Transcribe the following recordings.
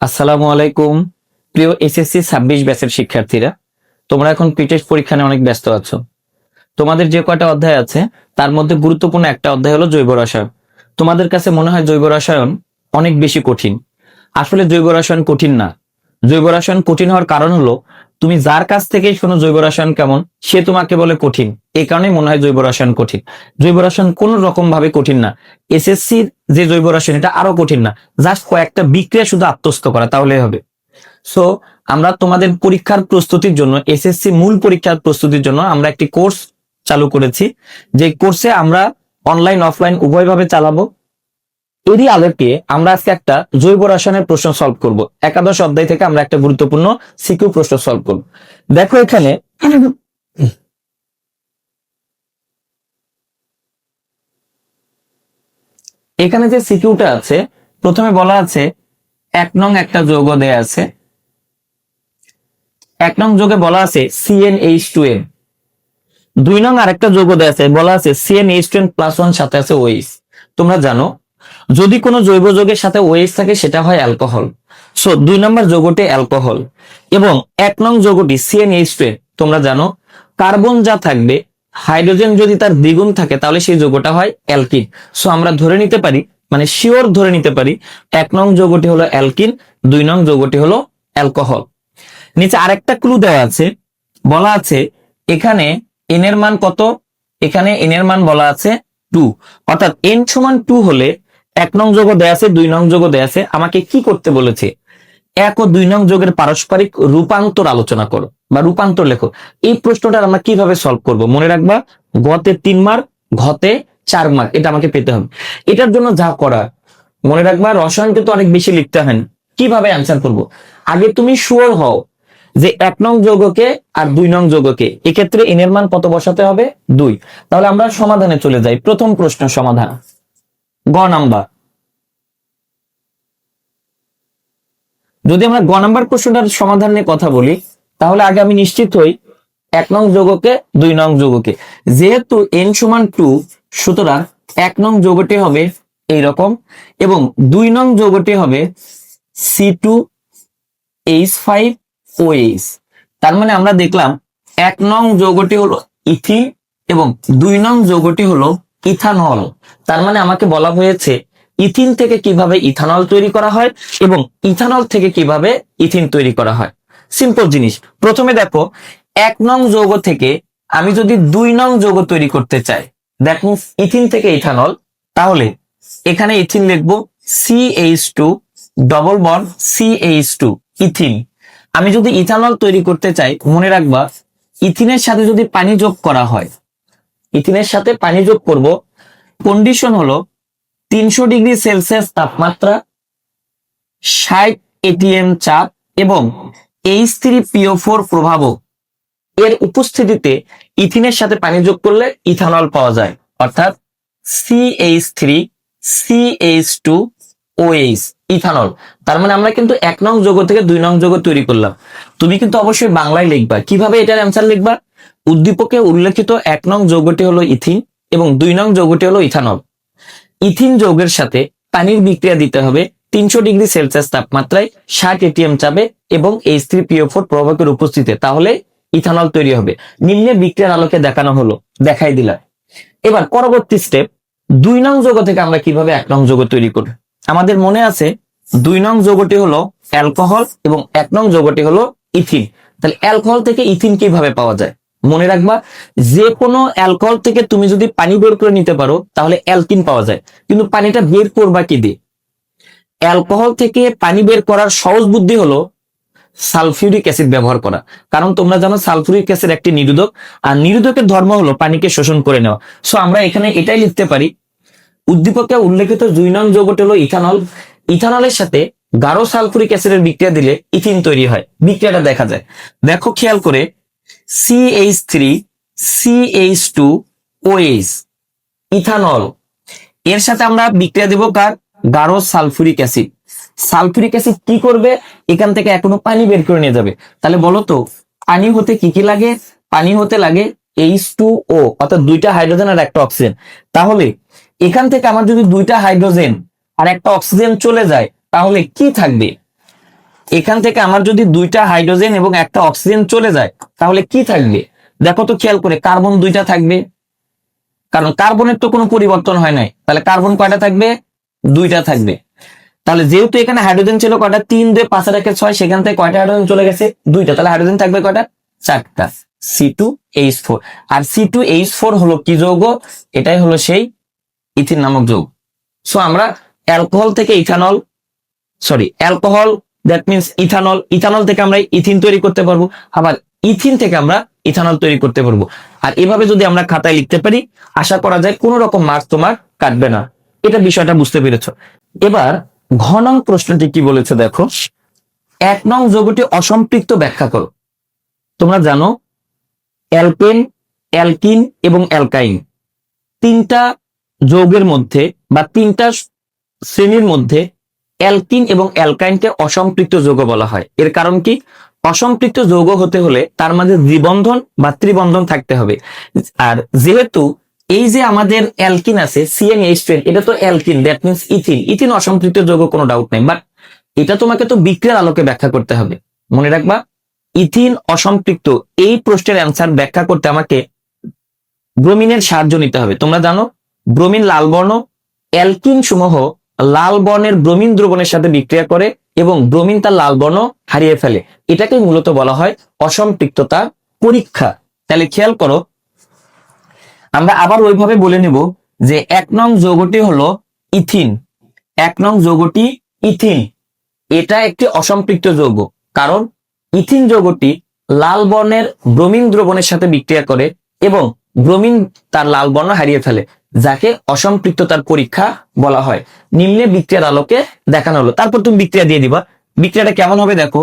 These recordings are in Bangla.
আসসালামু আলাইকুম। প্রিয় এসএসসি ছাব্বিশ ব্যাচের শিক্ষার্থীরা, তোমরা এখন পিটেস্ট পরীক্ষা নিয়ে অনেক ব্যস্ত আছো। তোমাদের যে কয়টা অধ্যায় আছে, তার মধ্যে গুরুত্বপূর্ণ একটা অধ্যায় হলো জৈব রসায়ন। তোমাদের কাছে মনে হয় জৈব রসায়ন অনেক বেশি কঠিন। আসলে জৈব রসায়ন কঠিন না। জৈব রসায়ন কঠিন হওয়ার কারণ হলো তুমি যার কাছ থেকেই শোনো জৈব রসায়ন কেমন, সে তোমাকে বলে কঠিন। এই কারণেই মনে হয় জৈব রসায়ন কঠিন। জৈব রসায়ন কোন রকম ভাবে কঠিন না। এসএসসির যে জৈব রসায়ন, এটা আরও কঠিন না। জাস্ট কয়েকটা বিক্রিয়া শুধু আত্মস্থ করা, তাহলেই হবে। সো আমরা তোমাদের পরীক্ষার প্রস্তুতির জন্য এসএসসি মূল পরীক্ষার প্রস্তুতির জন্য আমরা একটি কোর্স চালু করেছি। যে কোর্সে আমরা অনলাইন অফলাইন উভয়ভাবে চালাবো। এরই আলোকে আমরা আজকে একটা জৈব রসায়নের প্রশ্ন সলভ করব। একাদশ অধ্যায় থেকে আমরা একটা গুরুত্বপূর্ণ সিকিউ প্রশ্ন সলভ করব। দেখো এখানে এখানে যে সিকিউটা আছে, প্রথমে বলা আছে এক নং একটা যৌগ দেয়া আছে। এক নং যোগে বলা আছে সিএনএইচ টু এন দুই নং আরেকটা যৌগ দেয়া আছে, বলা আছে C N H two N plus one সাথে আছে ওএইচ তোমরা জানো যদি কোনো জৈব যৌগের সাথে ওএইচ থাকে, সেটা হয় অ্যালকোহল। সো দুই নম্বর যৌগটি অ্যালকোহল। এবং এক নং যৌগটি সিএনএইচ টু তোমরা জানো, কার্বন যা থাকবে, হাইড্রোজেন যদি তার দ্বিগুণ থাকে, তাহলে সেই যৌগটা হয় অ্যালকিন। সো আমরা ধরে নিতে পারি মানে শিওর ধরে নিতে পারি, এক নং যৌগটি হলো অ্যালকিন, দুই নং যৌগটি হলো অ্যালকোহল। নিচে আরেকটা ক্লু দেওয়া আছে, বলা আছে, এখানে এন এর মান কত? এখানে এন এর মান বলা আছে টু অর্থাৎ এন সমান টু হলে এক নং যোগ দেয়া আছে, দুই নং যোগ দেয়া আছে। আমাকে কি করতে বলেছে? এক ও দুই নং যোগের পারস্পরিক রূপান্তর আলোচনা করো বা রূপান্তর লেখো। এই প্রশ্নটা আমরা কীভাবে সলভ করব? মনে রাখবা, গতে তিন মার্ক, ঘতে চার মার্ক, এটা আমাকে পেতে হবে। এটার জন্য যা করা মনে রাখবা রসায়ন কিন্তু অনেক বেশি লিখতে হয় কীভাবে অ্যান্সার করব? আগে তুমি শুয়োর হও যে এক নং যৌগকে আর দুই নং যৌগকে, এক্ষেত্রে এনের মান কত বসাতে হবে? দুই। তাহলে আমরা সমাধানে চলে যাই। প্রথম প্রশ্ন সমাধান। গ নাম্বার। যদি আমরা গ নাম্বার প্রশ্নটার সমাধান নিয়ে কথা বলি, তাহলে আগে আমি নিশ্চিত হই এক নং যোগকে, দুই নং যোগকে। যেহেতু এন সমান টু সুতরাং এক নং যৌগটি হবে এইরকম এবং দুই নং যৌগটি হবে C two H five O H তার মানে আমরা দেখলাম এক নং যৌগটি হলো ইথিন এবং দুই নং যৌগটি হলো ইথানল। তার মানে আমাকে বলা হয়েছে ইথিন থেকে কীভাবে ইথানল তৈরি করা হয় এবং ইথানল থেকে কীভাবে ইথিন তৈরি করা হয়। সিম্পল জিনিস। প্রথমে দেখো, এক নং যৌগ থেকে আমি যদি দুই নং যৌগ তৈরি করতে চাই দেখো ইথিন থেকে ইথানল, তাহলে এখানে ইথিন লিখব C H two double bond C H two ethene. আমি যদি ইথানল তৈরি করতে চাই, মনে রাখবা, ইথিনের সাথে যদি পানি যোগ করা হয়, ইথিনের সাথে পানি যোগ করব কন্ডিশন হলো তিনশো ডিগ্রি সেলসিয়াস তাপমাত্রা, ষাট এটিএম চাপ এবং H three P O four প্রভাবক এর উপস্থিতিতে ইথিনের সাথে পানি যোগ করলে ইথানল পাওয়া যায়, অর্থাৎ C H three C H two O H ethanol. তার মানে আমরা কিন্তু এক নং যোগ থেকে দুই নং যোগ তৈরি করলাম। তুমি কিন্তু অবশ্যই বাংলায় লিখবা। কীভাবে এটার অ্যান্সার লিখবা? উদ্দীপকে উল্লেখিত এক নং যৌগটি হলো ইথিন। এবং দুই নং যৌগটি হলো ইথানল। ইথিন যৌগের সাথে পানির বিক্রিয়া দিতে হবে তিনশো ডিগ্রি সেলসিয়াস তাপমাত্রায় ষাট এটিএম চাপে এবং এইচ থ্রি পিও ফোর প্রভাবের উপস্থিতিতে। তাহলে ইথানল তৈরি হবে। নিম্নে বিক্রিয়ার আলোকে দেখানো হলো। দেখাই দিলাম। এবার পরবর্তী স্টেপ দুই নং যৌগ থেকে আমরা কীভাবে এক নং যৌগ তৈরি করি আমাদের মনে আছে দুই নং যৌগটি হলো অ্যালকোহল এবং এক নং যৌগটি হলো ইথিন। তাহলে অ্যালকোহল থেকে ইথিন কীভাবে পাওয়া যায়? মনে রাখবা যে কোনো অ্যালকোহল থেকে তুমি যদি পানি বের করে নিতে পারো, তাহলে অ্যালকিন পাওয়া যায়। কিন্তু পানিটা বের করবা কি দিয়ে? অ্যালকোহল থেকে পানি বের করার সহজ বুদ্ধি হলো সালফিউরিক অ্যাসিড ব্যবহার করা। কারণ তোমরা জানো, সালফিউরিক অ্যাসিড একটি নিরোধক, আর নিরোধকের ধর্ম হলো পানিকে শোষণ করে নেওয়া। সো আমরা এখানে এটাই লিখতে পারি। উদ্দীপকে উল্লেখিত দুই নং যৌগটি হলো ইথানল। ইথানলের সাথে গাঢ় সালফুরিক অ্যাসিডের বিক্রিয়া দিলে ইথিন তৈরি হয়। বিক্রিয়াটা দেখা যায়। দেখো, খেয়াল করে C H three C H two O H ethanol. এর সাথে আমরা বিক্রিয়া দেব কার? গাঢ় সালফুরিক অ্যাসিড। সালফুরিক অ্যাসিড কি করবে? এখান থেকে এখনও পানি বের করে নিয়ে যাবে। তাহলে বলো তো, পানি হতে কি কি লাগে? পানি হতে লাগে এইচ টু ও অর্থাৎ দুইটা হাইড্রোজেন আর একটা অক্সিজেন। তাহলে এখান থেকে আমার যদি দুইটা হাইড্রোজেন আর একটা অক্সিজেন চলে যায়, তাহলে কি থাকবে? এখান থেকে আমার যদি দুইটা হাইড্রোজেন এবং একটা অক্সিজেন চলে যায়, তাহলে কি থাকবে? দেখো তো খেয়াল করে, কার্বন দুইটা থাকবে। কারণ কার্বনের তো কোনো পরিবর্তন হয় নাই। তাহলে কার্বন কয়টা থাকবে? দুইটা থাকবে। তাহলে যেহেতু এখানে হাইড্রোজেন ছিল কয়টা? তিন দুই পাঁচ একে ছয়, সেখান থেকে কয়টা হাইড্রোজেন চলে গেছে? দুইটা। তাহলে হাইড্রোজেন থাকবে কয়টা? চারটা। সি টু এইচ ফোর আর সি টু এইচ ফোর হলো কি যৌগ? এটাই হলো সেই ইথিন নামক যৌগ। সো আমরা অ্যালকোহল থেকে ethanol sorry alcohol that means ethanol ethanol থেকে আমরা ইথিন তৈরি করতে পারব। আবার ইথিন থেকে আমরা ইথানল তৈরি করতে পারব। আর এভাবে যদি আমরা খাতায় লিখতে পারি, আশা করা যায় কোনো রকম মার্কস তোমার কাটবে না। এটা বিষয়টা বুঝতে পেরেছ। এবার ঘ নং প্রশ্নটি কি বলেছে দেখো। এক নং যৌগটি অসম্পৃক্ত ব্যাখ্যা করো। তোমরা জানো অ্যালকেন অ্যালকিন এবং অ্যালকাইন তিনটা যৌগের মধ্যে বা তিনটা শ্রেণির মধ্যে অ্যালকিন এবং অ্যালকাইনকে অসম্পৃক্ত যৌগ বলা হয়। এর কারণ কি? অসম্পৃক্ত যৌগ হতে হলে তার মাঝে দ্বিবন্ধন বা ত্রিবন্ধন থাকতে হবে। আর যেহেতু এই যে আমাদের অ্যালকিন আছে সিএন এইচ এটা তো alkene that means ethene. Ethene অসম্পৃক্ত যৌগ কোনো ডাউট নেই। বাট এটা তোমাকে তো বিক্রিয়ার আলোকে ব্যাখ্যা করতে হবে। মনে রাখবা, ইথিন অসম্পৃক্ত, এই প্রশ্নের অ্যান্সার ব্যাখ্যা করতে আমাকে ব্রোমিনের সাহায্য নিতে হবে। তোমরা জানো, ব্রোমিন লাল বর্ণ, অ্যালকিন সমূহ লাল বর্ণের ব্রোমিন দ্রবণের সাথে বিক্রিয়া করে এবং ব্রোমিন তার লাল বর্ণ হারিয়ে ফেলে। এটাকে মূলত বলা হয় অসম্পৃক্ততা পরীক্ষা। তাহলে খেয়াল করো, আমরা আবার ওইভাবে বলে নেব যে এক নং যৌগটি হলো ইথিন। এক নং যৌগটি ইথিন। এটা একটি অসম্পৃক্ত যৌগ। কারণ ইথিন যৌগটি লাল বর্ণের ব্রোমিন দ্রবণের সাথে বিক্রিয়া করে এবং ব্রোমিন তার লাল বর্ণ হারিয়ে ফেলে, যাকে অসম্পৃক্ততার পরীক্ষা বলা হয়। নিম্নে বিক্রিয়ার আলোকে দেখানো হলো। তারপর তুমি বিক্রিয়া দিয়ে দিবা। বিক্রিয়াটা কেমন হবে দেখো?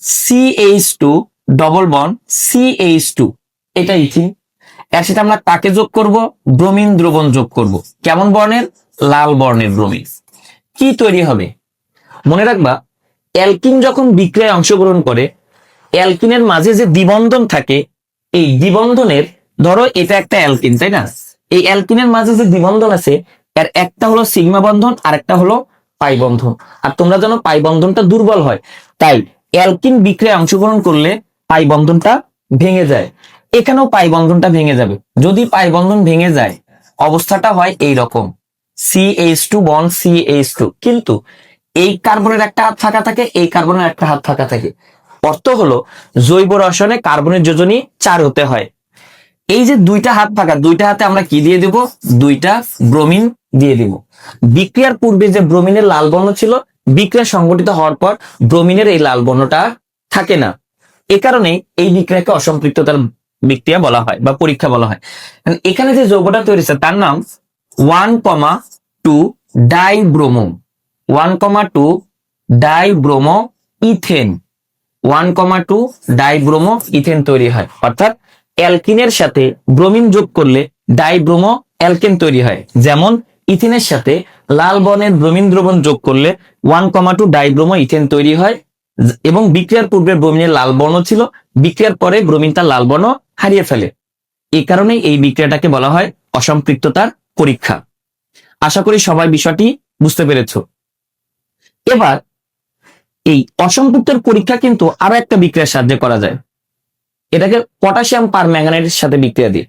C H two double bond C H two এটা ইথিন এর সাথে আমরা কাকে যোগ করব? ব্রোমিন দ্রবণ যোগ করব। কেমন বর্ণের? লাল বর্ণের ব্রোমিন। কি তৈরি হবে? মনে রাখবা, অ্যালকিন যখন বিক্রিয়ায় অংশগ্রহণ করে, অ্যালকিনের মাঝে যে দ্বিবন্ধন থাকে, এই দ্বিবন্ধনের ধরো এটা একটা অ্যালকিন, তাই না? এই অ্যালকিনের মাঝে যে দ্বিবন্ধন আছে, এর একটা হলো সিগমা বন্ধন আর একটা হলো পাই বন্ধন। আর তোমরা জানো পাই বন্ধনটা দুর্বল হয়, তাই অ্যালকিন বিক্রিয়ায় অংশগ্রহণ করলে পাই বন্ধনটা ভেঙে যায়। এখানেও পাই বন্ধনটা ভেঙে যাবে। যদি পাই বন্ধন ভেঙে যায়, অবস্থাটা হয় এই রকম H two bond H two কিন্তু এই কার্বনের একটা হাত ফাঁকা থাকে, এই কার্বনের একটা হাত ফাঁকা থাকে। অর্থ হলো জৈব রসায়নে কার্বনের যোজনী চার হতে হয়। এই যে দুইটা হাত ফাঁকা, দুইটা হাতে আমরা কি দিয়ে দিব? দুইটা ব্রোমিন দিয়ে দিব। বিক্রিয়ার পূর্বে যে ব্রোমিনের লাল বর্ণ ছিল, বিক্রিয়া সংগঠিত হওয়ার পর ব্রোমিনের এই লাল বর্ণটা থাকে না। এ কারণে এই বিক্রিয়াকে অসম্পৃক্ততার বিক্রিয়া বলা হয় বা পরীক্ষা বলা হয়। এখানে যে যৌগটা তৈরি হয়েছে, তার নাম one comma two di dibromo one comma two dibromo ethane one comma two dibromo ethane তৈরি হয়। অর্থাৎ অ্যালকিনের সাথে ব্রোমিন যোগ করলে ডাইব্রোমো অ্যালকেন তৈরি হয়। যেমন, ইথেনের সাথে লাল বর্ণের ব্রোমিন দ্রবণ যোগ করলে one comma two dibromo ethane তৈরি হয়। এবং বিক্রিয়ার পূর্বে ব্রোমিনের লাল বর্ণ ছিল, বিক্রিয়ার পরে ব্রোমিন তার লাল বর্ণ হারিয়ে ফেলে। এই কারণেই এই বিক্রিয়াটাকে বলা হয় অসম্পৃক্ততার পরীক্ষা। আশা করি সবাই বিষয়টি বুঝতে পেরেছ। এবার, এই অসম্পৃক্তর পরীক্ষা কিন্তু আরও একটা বিক্রিয়ার সাহায্যে করা যায়। এটাকে পটাশিয়াম পার ম্যাঙ্গানেটের সাথে বিক্রিয়া দিয়ে।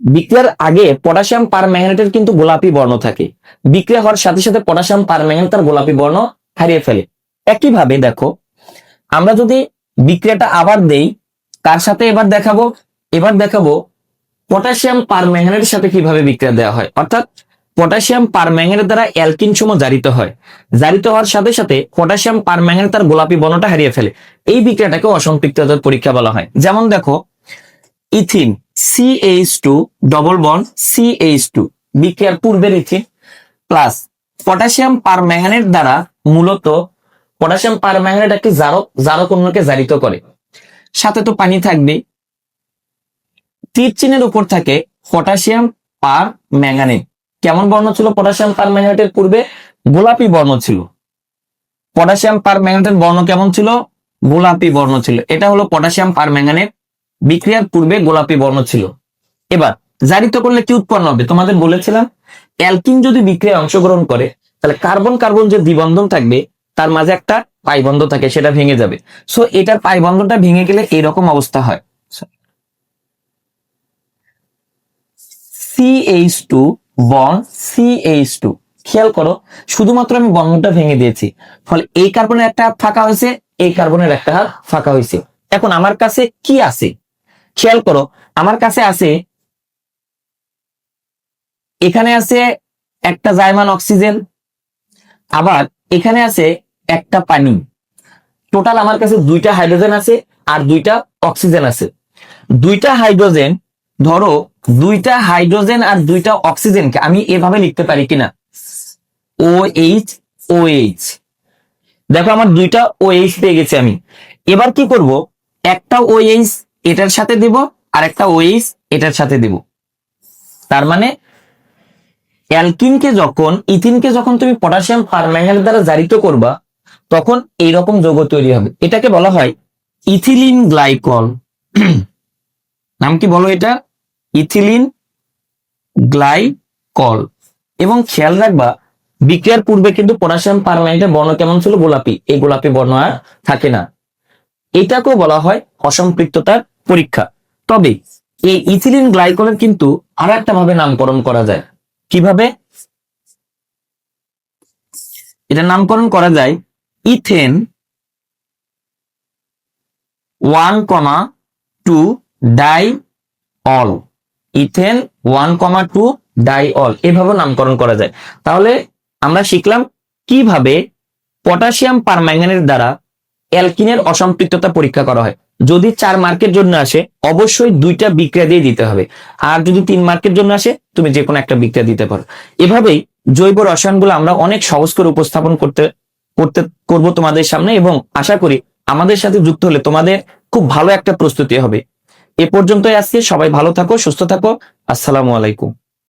বিক্রিয়ার আগে পটাশিয়াম পার ম্যাঙ্গানেটের কিন্তু গোলাপি বর্ণ থাকে। বিক্রিয়া হওয়ার সাথে সাথে পটাশিয়াম পার ম্যাঙ্গানেট তার গোলাপি বর্ণ হারিয়ে ফেলে। একইভাবে দেখো, আমরা যদি বিক্রিয়াটা আবার দেই কার সাথে এবার দেখাবো এবার দেখাবো পটাশিয়াম পার ম্যাঙ্গানেটের সাথে কীভাবে বিক্রিয়া দেওয়া হয়। অর্থাৎ পটাশিয়াম পার ম্যাঙ্গানেট দ্বারা অ্যালকিন সমূহ জারিত হয়। জারিত হওয়ার সাথে সাথে পটাশিয়াম পার ম্যাঙ্গানেট তার গোলাপি বর্ণটা হারিয়ে ফেলে। এই বিক্রিয়াটাকে অসম্পৃক্ততার পরীক্ষা বলা হয়। যেমন দেখো, ethene CH two double bond CH two বিক্রিয়ার পূর্বের ethene plus potassium permanganate দ্বারা মূলত পটাশিয়াম পার ম্যাঙ্গানেট একটি জারক জারক অন্যকে জারিত করে। সাথে তো পানি থাকবে তীর চিহ্নের উপর থাকে পটাশিয়াম পার ম্যাঙ্গানেট কেমন বর্ণ ছিল? পটাশিয়াম পার ম্যাঙ্গানেটের পূর্বে গোলাপি বর্ণ ছিল। পটাশিয়াম পার ম্যাঙ্গানেটের বর্ণ কেমন ছিল? গোলাপি বর্ণ ছিল। এটা হলো পটাশিয়াম পার ম্যাঙ্গানেট বিক্রিয়ার পূর্বে গোলাপি বর্ণ ছিল। এবার, জারিত করলে কি উৎপন্ন হবে? তোমাদের বলেছিলাম, অ্যালকিন যদি বিক্রিয়ায় অংশগ্রহণ করে, তাহলে কার্বন কার্বন যে দ্বিবন্ধন থাকবে, তার মাঝে একটা পাই বন্ধ থাকে, সেটা ভেঙে যাবে। সো এটার পাই বন্ধটা ভেঙে গেলে এরকম অবস্থা হয়। C H two bond C H two খেয়াল করো, শুধুমাত্র আমি বন্ধনটা ভেঙে দিয়েছি। ফলে এই কার্বনের একটা হাত ফাঁকা হয়েছে, এই কার্বনের একটা হাত ফাঁকা হয়েছে। এখন আমার কাছে কি আছে? খেয়াল করো, আমার কাছে আছে, এখানে আছে একটা জায়মান অক্সিজেন, আবার এখানে আছে একটা পানি। টোটাল আমার কাছে দুইটা হাইড্রোজেন আছে আর দুইটা অক্সিজেন আছে। দুইটা হাইড্রোজেন ধরো দুইটা হাইড্রোজেন আর দুইটা অক্সিজেনকে আমি এভাবে লিখতে পারি কিনা? ও এইচ ও এইচ দেখো আমার দুইটা ও এইচ পেয়ে গেছি আমি। এবার কি করব? একটা ও এইচ এটার সাথে দেব, আর একটা ও এইচ এটার সাথে দেব। তার মানে অ্যালকিনকে যখন, ইথিনকে যখন তুমি পটাশিয়াম পারম্যাঙ্গানেট দ্বারা জারিত করবা, তখন এইরকম যৌগ তৈরি হবে। এটাকে বলা হয় ইথিলিন গ্লাইকল। নাম কি বলো এটা? Ethylene glycol. এবং খেয়াল রাখবা, বিক্রিয়ার পূর্বে কিন্তু পটাশিয়াম পারম্যাঙ্গানেটের বর্ণ কেমন ছিল? গোলাপি। এই গোলাপি বর্ণ আর থাকে না। এটাকেও বলা হয় অসম্পৃক্ততার পরীক্ষা। তবে এই ইথিলিন গ্লাইকলের কিন্তু আরও একটা ভাবে নামকরণ করা যায়। কীভাবে? এটা নামকরণ করা যায় ethane one comma two diol. Ethane one comma two diol এভাবে নামকরণ করা যায়। তাহলে আমরা শিখলাম কীভাবে পটাশিয়াম পারম্যাঙ্গানেট দ্বারা অ্যালকিনের অসম্পৃক্ততা পরীক্ষা করা হয়। যদি চার মার্কের জন্য আসে, অবশ্যই দুইটা বিক্রিয়া দিয়ে দিতে হবে। আর যদি তিন মার্কের জন্য আসে, তুমি যে কোনো একটা বিক্রিয়া দিতে পারো। এভাবেই জৈব রসায়নগুলো আমরা অনেক সহজ করে উপস্থাপন করতে করতে, করব তোমাদের সামনে এবং আশা করি আমাদের সাথে যুক্ত হলে তোমাদের খুব ভালো একটা প্রস্তুতি হবে। এ পর্যন্তই আজকে। সবাই ভালো থাকো সুস্থ থাকো। আসসালামু আলাইকুম।